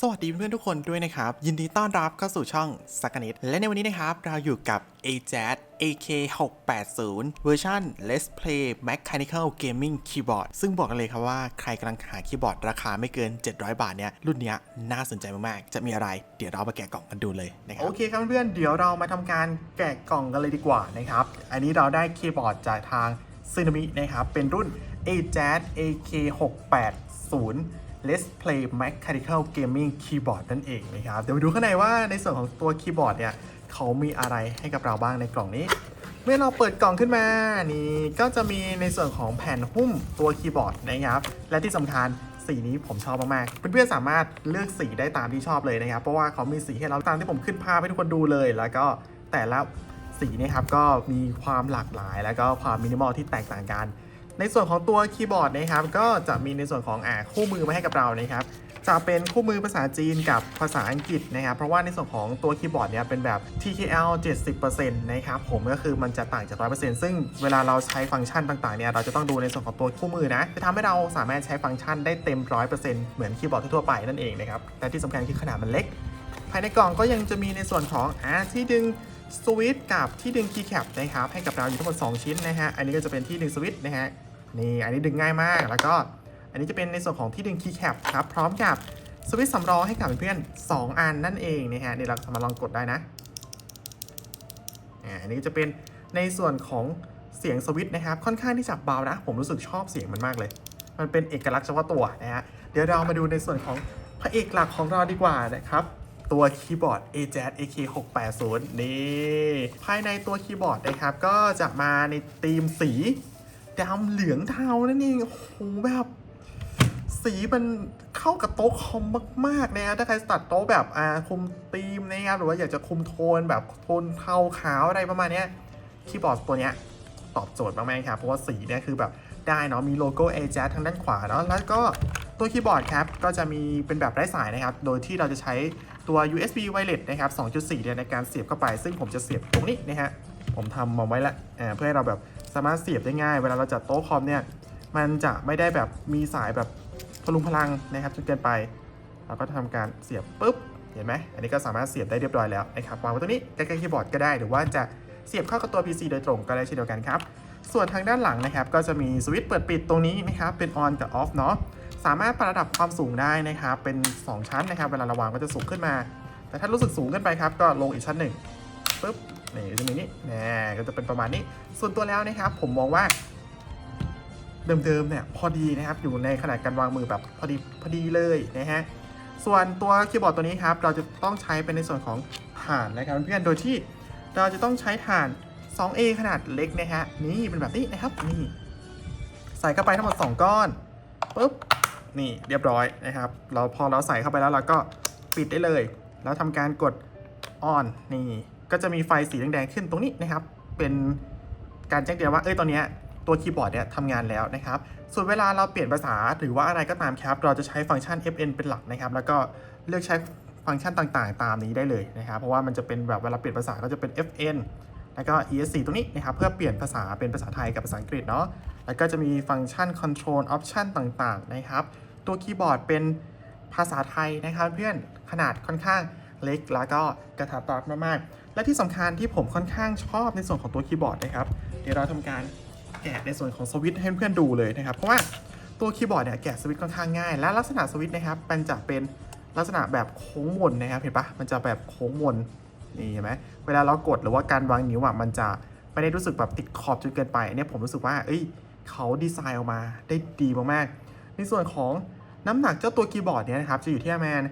สวัสดีเพื่อนทุกคนด้วยนะครับ ยินดีต้อนรับเข้าสู่ช่องสักนิด และในวันนี้นะครับ เราอยู่กับ AJAD AK680 เวอร์ชัน Let's Play Mechanical Gaming Keyboard ซึ่งบอกกันเลยครับว่าใครกำลังหาคีย์บอร์ดราคาไม่เกิน 700 บาทเนี่ยรุ่นเนี้ยน่าสนใจมาก ๆ จะมีอะไร เดี๋ยวเรามาแกะกล่องกันดูเลยนะครับโอเคครับเพื่อนเดี๋ยวเรามาทำการแกะกล่องกันเลยดีกว่านะครับ อันนี้เราได้คีย์บอร์ดจากทางซึนามินะครับเป็นรุ่น AJAD AK680 Let's Play Mechanical Gaming Keyboard นั่นเองนะครับ เดี๋ยวไปดูข้างในว่าในส่วนของตัวคีย์บอร์ดเนี่ยเขามีอะไรให้กับเราบ้างในกล่องนี้ เมื่อเราเปิดกล่องขึ้นมานี่ก็จะมีในส่วนของแผ่นหุ้มตัวคีย์บอร์ดนะครับ และที่สำคัญสีนี้ผมชอบมากๆ เพื่อนๆสามารถเลือกสีได้ตามที่ชอบเลยนะครับ เพราะว่าเขามีสีให้เราตามที่ผมขึ้นภาพให้ทุกคนดูเลย แล้วก็แต่ละสีนะครับก็มีความหลากหลาย แล้วก็ความมินิมอลที่แตกต่างกัน ในส่วนของตัวคีย์บอร์ดนะครับ ก็จะมีในส่วนของอ่าคู่มือมาให้กับเรานะครับ จะเป็นคู่มือภาษาจีนกับภาษาอังกฤษนะครับ เพราะว่าในส่วนของตัวคีย์บอร์ดเนี่ยเป็นแบบ TKL 70%นะครับ ผมก็คือมันจะต่างจาก 100%ซึ่งเวลาเราใช้ฟังก์ชันต่างๆเนี่ย เราจะต้องดูในส่วนของตัวคู่มือนะ จะทำให้เราสามารถใช้ฟังก์ชันได้เต็ม 100%เหมือนคีย์บอร์ดทั่วไปนั่นเองนะครับ แต่ที่สำคัญคือขนาดมันเล็ก ภายในกล่องก็ยังจะมีในส่วนของอ่าที่ดึง สวิตกับที่ดึงคีย์แคปนะครับให้กับเราอยู่ทั้งหมด 2 ชิ้นนะฮะ อันนี้ก็จะเป็นที่ดึงสวิตนะฮะ นี่ อันนี้ดึงง่ายมาก แล้วก็อันนี้จะเป็นในส่วนของที่ดึงคีย์แคปครับ พร้อมกับสวิตสำรองให้กับเพื่อนๆ2อันนั่นเองนะฮะนี่เราสามารถลองกดได้นะ อันนี้ก็จะเป็นในส่วนของเสียงสวิตนะครับ ค่อนข้างที่จะเบานะ ผมรู้สึกชอบเสียงมันมากเลย มันเป็นเอกลักษณ์เฉพาะตัวนะฮะ เดี๋ยวเรามาดูในส่วนของพระเอกหลักของเราดีกว่านะครับ ตัวคีย์บอร์ด AJAD AK680 นี่ ภายในตัวคีย์บอร์ดนะครับ ก็จะมาในธีมสีดำเหลืองเทานั่นเองโอ้โหแบบสีมันเข้ากับโต๊ะคอมมากๆนะฮะถ้าใครตัดโต๊ะแบบอ่าคุมธีมนะครับหรือว่าอยากจะคุมโทนแบบโทนเทาขาวอะไรประมาณเนี้ยคีย์บอร์ดตัวเนี้ยตอบโจทย์มากๆครับเพราะว่าสีเนี่ยคือแบบได้เนาะมีโลโก้ AJAD ทางด้านขวาเนาะแล้วก็ ตัวคีย์บอร์ดครับก็จะมีเป็นแบบไร้สายนะครับ โดยที่เราจะใช้ตัว USB wireless นะครับ 2.4 เนี่ยในการเสียบเข้าไป ซึ่งผมจะเสียบตรงนี้นะฮะ ผมทำมาไว้ละอ่าเพื่อให้เราแบบสามารถเสียบได้ง่าย เวลาเราจัดโต๊ะคอมเนี่ย มันจะไม่ได้แบบมีสายแบบพลุงพลังนะครับจนเกินไป เราก็ทำการเสียบปุ๊บ เห็นไหม อันนี้ก็สามารถเสียบได้เรียบร้อยแล้วนะครับ วางไว้ตรงนี้ใกล้ๆคีย์บอร์ดก็ได้ หรือว่าจะเสียบเข้ากับตัว PC โดยตรงก็ได้เช่นเดียวกันครับ ส่วนทางด้านหลังนะครับก็จะมีสวิตช์เปิดปิดตรงนี้นะครับเป็น on กับ off เนาะสามารถปรับระดับความสูงได้นะครับเป็น 2 ชั้นนะครับเวลาระวางก็จะสูงขึ้นมา แต่ถ้ารู้สึกสูงเกินไปครับก็ลงอีกชั้นหนึ่งปุ๊บนี่จะมีนี่แน่ก็จะเป็นประมาณนี้ ส่วนตัวแล้วนะครับผมมองว่า เดิมๆเนี่ยพอดีนะครับอยู่ในขนาดการวางมือแบบพอดีพอดีเลยนะฮะส่วนตัวคีย์บอร์ดตัวนี้ครับเราจะต้องใช้เป็นในส่วนของถ่านนะครับเพื่อนๆโดยที่เราจะต้องใช้ถ่าน 2A ขนาดเล็กนะฮะ นี่เป็นแบบนี้นะครับ นี่ ใส่เข้าไปทั้งหมด 2 ก้อนปุ๊บ นี่เรียบร้อยนะครับ เราพอเราใส่เข้าไปแล้วเราก็ปิดได้เลย แล้วทำการกด on นี่ ก็จะมีไฟสีแดงๆขึ้นตรงนี้นะครับ เป็นการแจ้งเตือนว่า เอ้ย ตอนนี้ตัวคีย์บอร์ดเนี่ยทำงานแล้วนะครับ ส่วนเวลาเราเปลี่ยนภาษาหรือว่าอะไรก็ตามครับ เราจะใช้ฟังก์ชัน fn เป็นหลักนะครับ แล้วก็เลือกใช้ฟังก์ชันต่างๆ ตามนี้ได้เลยนะครับ เพราะว่ามันจะเป็นแบบเวลาเปลี่ยนภาษาก็จะเป็น fn แล้วก็ esc ตรงนี้นะครับเพื่อเปลี่ยนภาษาเป็นภาษาไทยกับภาษาอังกฤษเนาะแล้วก็จะมีฟังก์ชัน control option ต่างๆนะครับ ตัวคีย์บอร์ดเป็นภาษาไทยนะครับเพื่อนขนาดค่อนข้างเล็กแล้วก็กระทัดรัดมากๆ และที่สำคัญที่ผมค่อนข้างชอบในส่วนของตัวคีย์บอร์ดนะครับ เดี๋ยวเราทำการแกะในส่วนของสวิตช์ให้เพื่อนดูเลยนะครับ เพราะว่าตัวคีย์บอร์ดเนี่ยแกะสวิตช์ค่อนข้างง่าย และลักษณะสวิตช์นะครับมันจะเป็นลักษณะแบบโค้งมนนะครับเห็นปะมันจะแบบโค้งมน นี่เห็นไหมเวลาเรากดหรือว่าการวางนิ้วอะมันจะไม่ได้รู้สึกแบบติดขอบจนเกินไปอันนี้ผมรู้สึกว่า เอ้ยเขาดีไซน์ออกมาได้ดีมากๆ ในส่วนของน้ำหนักเจ้าตัวคีย์บอร์ดเนี่ยนะครับจะอยู่ที่ประมาณ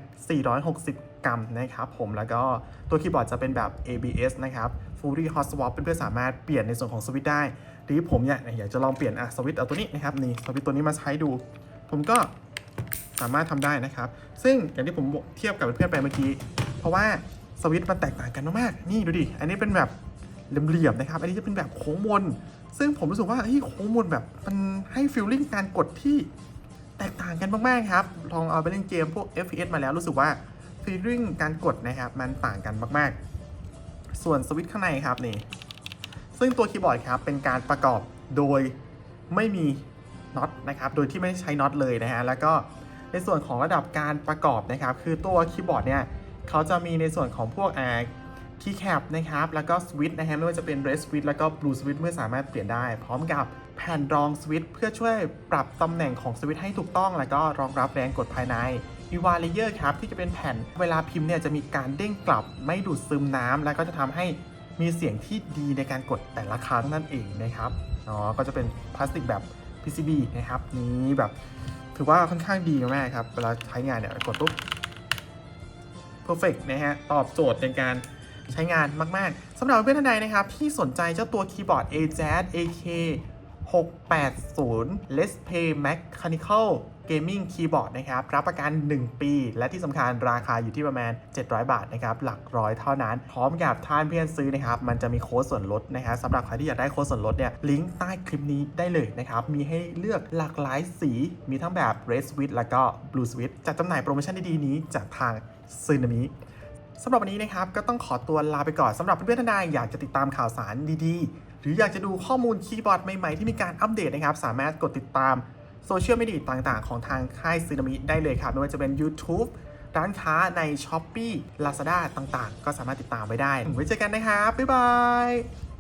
460 กรัมนะครับผมแล้วก็ตัวคีย์บอร์ดจะเป็นแบบ ABS นะครับ Fully Hot Swap เพื่อนๆสามารถเปลี่ยนในส่วนของสวิตช์ได้ หรือผมเนี่ยอยากจะลองเปลี่ยนอะสวิตช์เอาตัวนี้นะครับนี่สวิตช์ตัวนี้มาใช้ดู ผมก็สามารถทำได้นะครับ ซึ่งอย่างที่ผมเทียบกับเพื่อนๆไปเมื่อกี้ เพราะว่า สวิตช์มันแตกต่างกันมากๆนี่ดูดิ อันนี้เป็นแบบเหลี่ยมๆนะครับ อันนี้จะเป็นแบบโค้งมน ซึ่งผมรู้สึกว่าเฮ้ยโค้งมนแบบมันให้ฟีลลิ่งการกดที่แตกต่างกันมากๆครับ ลองเอาไปเล่นเกมพวก FPS มาแล้วรู้สึกว่าฟีลลิ่งการกดนะครับมันต่างกันมากๆ ส่วนสวิตช์ข้างในครับนี่ ซึ่งตัวคีย์บอร์ดครับเป็นการประกอบโดยไม่มีน็อตนะครับ โดยที่ไม่ใช้น็อตเลยนะฮะ แล้วก็ในส่วนของระดับการประกอบนะครับ คือตัวคีย์บอร์ดเนี่ย เขาจะมีในส่วนของพวกอ่าคีย์แคปนะครับ แล้วก็สวิตช์นะฮะไม่ว่าจะเป็น red switch แล้วก็ blue switch เพื่อสามารถเปลี่ยนได้ พร้อมกับแผ่นรองสวิตช์เพื่อช่วยปรับตำแหน่งของสวิตช์ให้ถูกต้อง แล้วก็รองรับแรงกดภายในมีวาเลเยอร์ครับ ที่จะเป็นแผ่นเวลาพิมพ์เนี่ยจะมีการเด้งกลับไม่ดูดซึมน้ำแล้วก็จะทำให้มีเสียงที่ดีในการกดแต่ละครั้งนั่นเองนะครับอ๋อก็จะเป็นพลาสติกแบบ PCB นะครับนี้แบบถือว่าค่อนข้างดีมากครับเวลาใช้งานเนี่ยกดปุ๊บ perfect นะฮะ ตอบโจทย์ในการใช้งานมาก ๆสำหรับเพื่อนท่านใดนะครับ ที่สนใจเจ้าตัวคีย์บอร์ด AJAZ AK 680 Let's Play Mechanical Gaming Keyboard นะครับ รับประกัน 1 ปี และที่สำคัญราคาอยู่ที่ประมาณ 700 บาทนะครับ หลักร้อยเท่านั้น พร้อมกับท่านเพื่อนซื้อนะครับ มันจะมีโค้ดส่วนลดนะครับสำหรับใครที่อยากได้โค้ดส่วนลดเนี่ย ลิงก์ใต้คลิปนี้ได้เลยนะครับ มีให้เลือกหลากหลายสี มีทั้งแบบ Red Switch แล้วก็ Blue Switch จัดจำหน่ายโปรโมชั่นดีๆนี้จากทางซึนามิสำหรับวันนี้นะครับ ก็ต้องขอตัวลาไปก่อนสำหรับเพื่อนๆท่านใดอยากจะติดตามข่าวสารดีๆ หรืออยากจะดูข้อมูลคีย์บอร์ดใหม่ๆ ที่มีการอัปเดตนะครับ สามารถกดติดตามโซเชียลมีเดียต่างๆ ของทางค่ายซีนามิได้เลยครับ ไม่ว่าจะเป็น YouTube ร้านค้าใน s h อ p e e Lazada ต่างๆ ก็สามารถติดตามไว้ได้ ไว้เจอกันนะครับ บ๊ายบาย